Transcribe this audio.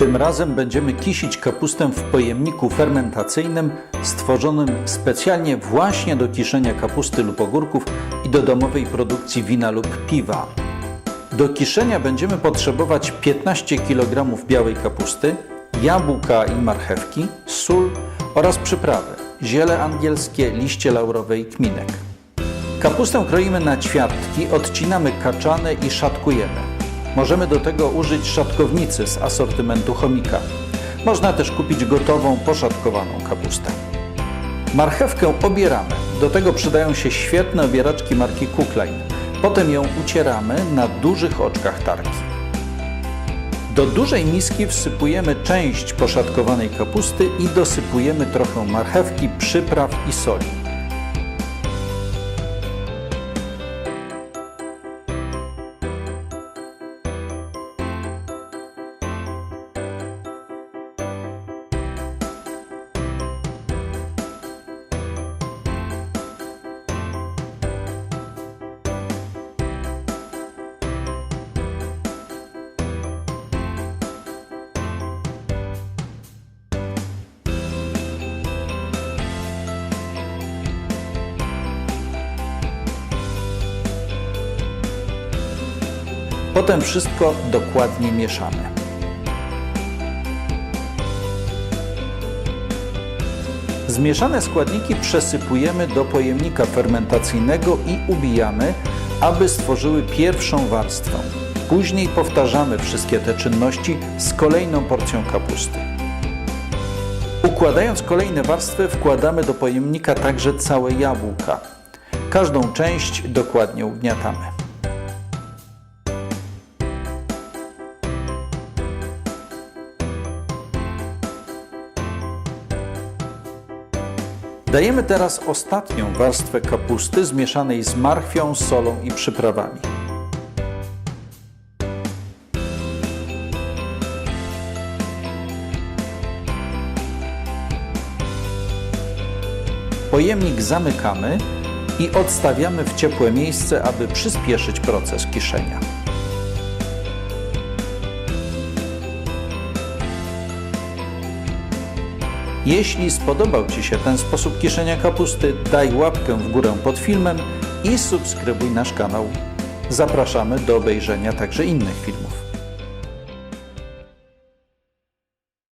Tym razem będziemy kisić kapustę w pojemniku fermentacyjnym stworzonym specjalnie właśnie do kiszenia kapusty lub ogórków i do domowej produkcji wina lub piwa. Do kiszenia będziemy potrzebować 15 kg białej kapusty, jabłka i marchewki, sól oraz przyprawy, ziele angielskie, liście laurowe i kminek. Kapustę kroimy na ćwiartki, odcinamy kaczane i szatkujemy. Możemy do tego użyć szatkownicy z asortymentu chomika. Można też kupić gotową, poszatkowaną kapustę. Marchewkę obieramy. Do tego przydają się świetne obieraczki marki Cookline. Potem ją ucieramy na dużych oczkach tarki. Do dużej miski wsypujemy część poszatkowanej kapusty i dosypujemy trochę marchewki, przypraw i soli. Potem wszystko dokładnie mieszamy. Zmieszane składniki przesypujemy do pojemnika fermentacyjnego i ubijamy, aby stworzyły pierwszą warstwę. Później powtarzamy wszystkie te czynności z kolejną porcją kapusty. Układając kolejne warstwy, wkładamy do pojemnika także całe jabłka. Każdą część dokładnie ugniatamy. Dajemy teraz ostatnią warstwę kapusty zmieszanej z marchwią, solą i przyprawami. Pojemnik zamykamy i odstawiamy w ciepłe miejsce, aby przyspieszyć proces kiszenia. Jeśli spodobał Ci się ten sposób kiszenia kapusty, daj łapkę w górę pod filmem i subskrybuj nasz kanał. Zapraszamy do obejrzenia także innych filmów.